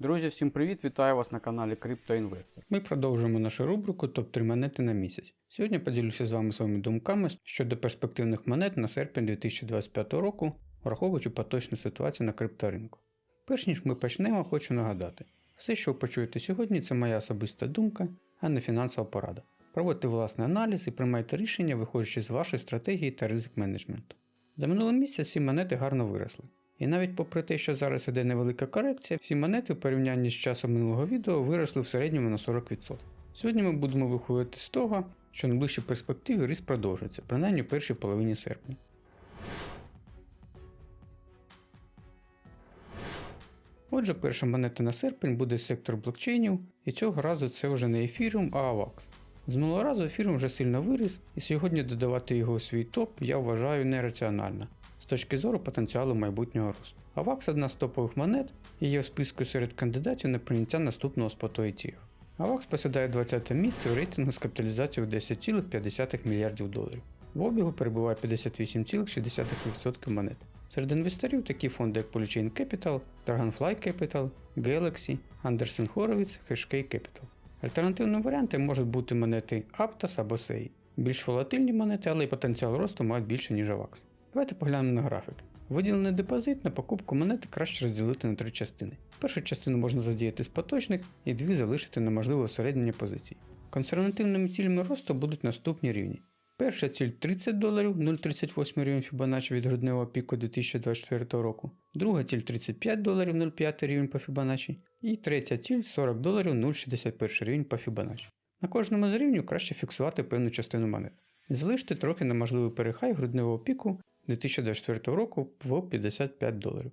Друзі, всім привіт! Вітаю вас на каналі CryptoInvestor. Ми продовжуємо нашу рубрику топ-3 монети на місяць. Сьогодні поділюся з вами своїми думками щодо перспективних монет на серпень 2025 року, враховуючи поточну ситуацію на крипторинку. Перш ніж ми почнемо, хочу нагадати: все, що ви почуєте сьогодні, це моя особиста думка, а не фінансова порада. Проводьте власний аналіз і приймайте рішення, виходячи з вашої стратегії та ризик менеджменту. За минулий місяць всі монети гарно виросли. І навіть попри те, що зараз іде невелика корекція, всі монети в порівнянні з часом минулого відео виросли в середньому на 40%. Сьогодні ми будемо виходити з того, що на ближчій перспективі ріст продовжується, принаймні в першій половині серпня. Отже, перша монета на серпень буде сектор блокчейнів, і цього разу це вже не Ethereum, а AVAX. З минулого разу Ethereum вже сильно виріс, і сьогодні додавати його у свій топ я вважаю нераціонально точки зору потенціалу майбутнього росту. AVAX одна з топових монет і є в списку серед кандидатів на прийняття наступного споту ETF. AVAX посідає 20 місце у рейтингу з капіталізацією 10,5 мільярдів доларів. В обігу перебуває 58,6% монет. Серед інвесторів такі фонди, як Polychain Capital, Dragonfly Capital, Galaxy, Anderson Horowitz, Hashkey Capital. Альтернативними варіантами можуть бути монети Aptos або SEI. Більш волатильні монети, але й потенціал росту мають більше, ніж AVAX. Давайте поглянемо на графік. Виділений депозит на покупку монети краще розділити на три частини. Першу частину можна задіяти з поточних і дві залишити на можливе усереднення позицій. Консервативними цілями росту будуть наступні рівні. Перша ціль 30 доларів 0,38 рівень Fibonacci від грудневого піку 2024 року, друга ціль 35 доларів 0,5 рівень по Fibonacci і третя ціль 40 доларів 0,61 рівень по Fibonacci. На кожному з рівнів краще фіксувати певну частину монет. І залишити трохи на можливий перехай грудневого піку 2024 року в 55 доларів.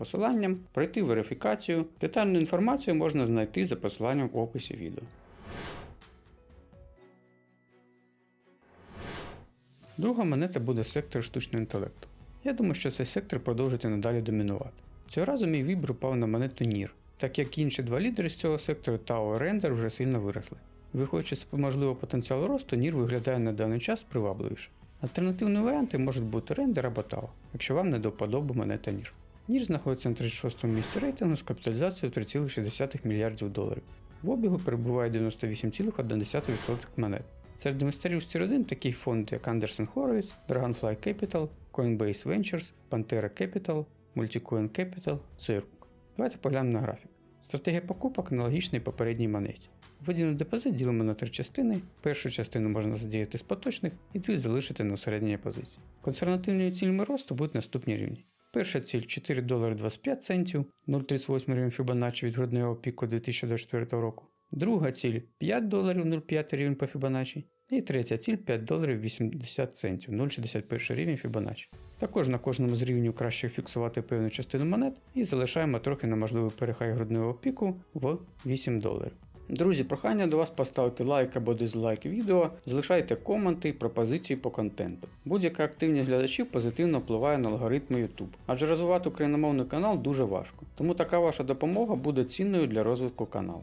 посиланням, пройти верифікацію. Детальну інформацію можна знайти за посиланням в описі відео. Друга монета буде сектор штучного інтелекту. Я думаю, що цей сектор продовжить надалі домінувати. Цього разу мій вибір упав на монету NIR, так як інші два лідери з цього сектору Tao Render вже сильно виросли. Виходячи з можливого потенціалу росту, NIR виглядає на даний час привабливіше. Альтернативні варіанти можуть бути Render або Tao, якщо вам не до вподоби монета NIR. NIR знаходиться на 36 му місці рейтингу з капіталізацією 3,6 мільярдів доларів. В обігу перебуває 98,1% монет. Серед інвесторів з 1 такі фонди, як Anderson Horowitz, Dragonfly Capital, Coinbase Ventures, Pantera Capital, Multicoin Capital, Circle. Давайте поглянемо на графік. Стратегія покупок аналогічна попередній монеті. Виділений депозит ділимо на три частини. Першу частину можна задіяти з поточних і дві залишити на усереднення позиції. Консервативними цілями росту будуть наступні рівні. Перша ціль 4 долари 25 центів, 0,38 рівень Fibonacci від грудневого піку 2024 року. Друга ціль 5 доларів 0,5 рівень по Fibonacci. І третя ціль 5 доларів 80 центів, 0,61 рівень Fibonacci. Також на кожному з рівнів краще фіксувати певну частину монет і залишаємо трохи на можливий перехай грудневого піку в 8 доларів. Друзі, прохання до вас поставити лайк або дизлайк відео, залишайте коменти і пропозиції по контенту. Будь-яка активність глядачів позитивно впливає на алгоритми YouTube, адже розвивати україномовний канал дуже важко, тому така ваша допомога буде цінною для розвитку каналу.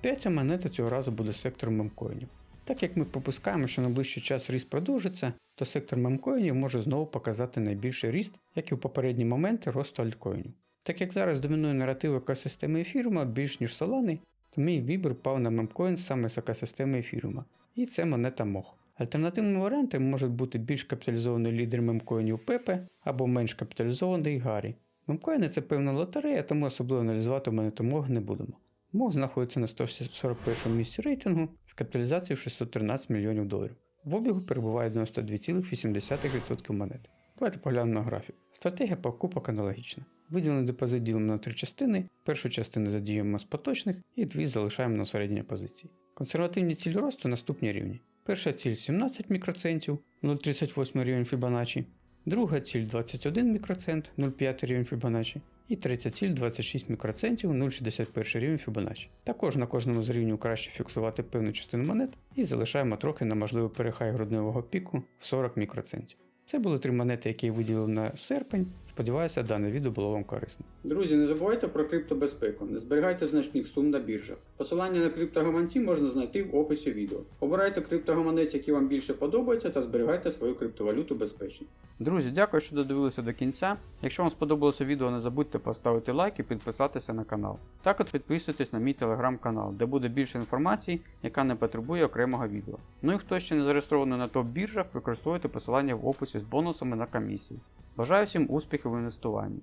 П'ятя монета цього разу буде сектором мемкоїнів. Так як ми пропускаємо, що на ближчий час ріст продовжиться, то сектор мемкоїнів може знову показати найбільший ріст, як і в попередні моменти росту альткоїнів. Так як зараз домінує наратив екосистеми ефірума більш ніж Solana, то мій вибір пав на мемкоін саме з екосистеми ефірума, і це монета мох. Альтернативними варіантами можуть бути більш капіталізований лідер мемкоїнів Пепе або менш капіталізований Гаррі. Мемкоїни це певна лотерея, тому особливо аналізувати монету мог не будемо. Мог знаходиться на 141 місці рейтингу з капіталізацією 613 мільйонів доларів. В обігу перебуває 92,8% монет. Давайте поглянемо на графік. Стратегія покупок аналогічна. Виділений депозит ділимо на три частини, першу частину задіємо з поточних і дві залишаємо на середній позиції. Консервативні цілі росту наступні рівні. Перша ціль 17 мікроцентів, 0,38 рівень Fibonacci, друга ціль 21 мікроцент 0,5 рівень Fibonacci і третя ціль 26 мікроцентів 0,61 рівень Fibonacci. Також на кожному з рівнів краще фіксувати певну частину монет і залишаємо трохи на можливий перехай грудневого піку в 40 мікроцентів. Це були три монети, які я виділив на серпень. Сподіваюся, дане відео було вам корисним. Друзі, не забувайте про криптобезпеку, не зберігайте значних сум на біржах. Посилання на криптогаманці можна знайти в описі відео. Обирайте криптогаманець, який вам більше подобається, та зберігайте свою криптовалюту безпечно. Друзі, дякую, що додивилися до кінця. Якщо вам сподобалося відео, не забудьте поставити лайк і підписатися на канал. Також підписуйтесь на мій телеграм-канал, де буде більше інформації, яка не потребує окремого відео. Ну і хто ще не зареєстрований на топ-біржах, використовуйте посилання в описі з бонусами на комісії. Бажаю всім успіхів в інвестуванні.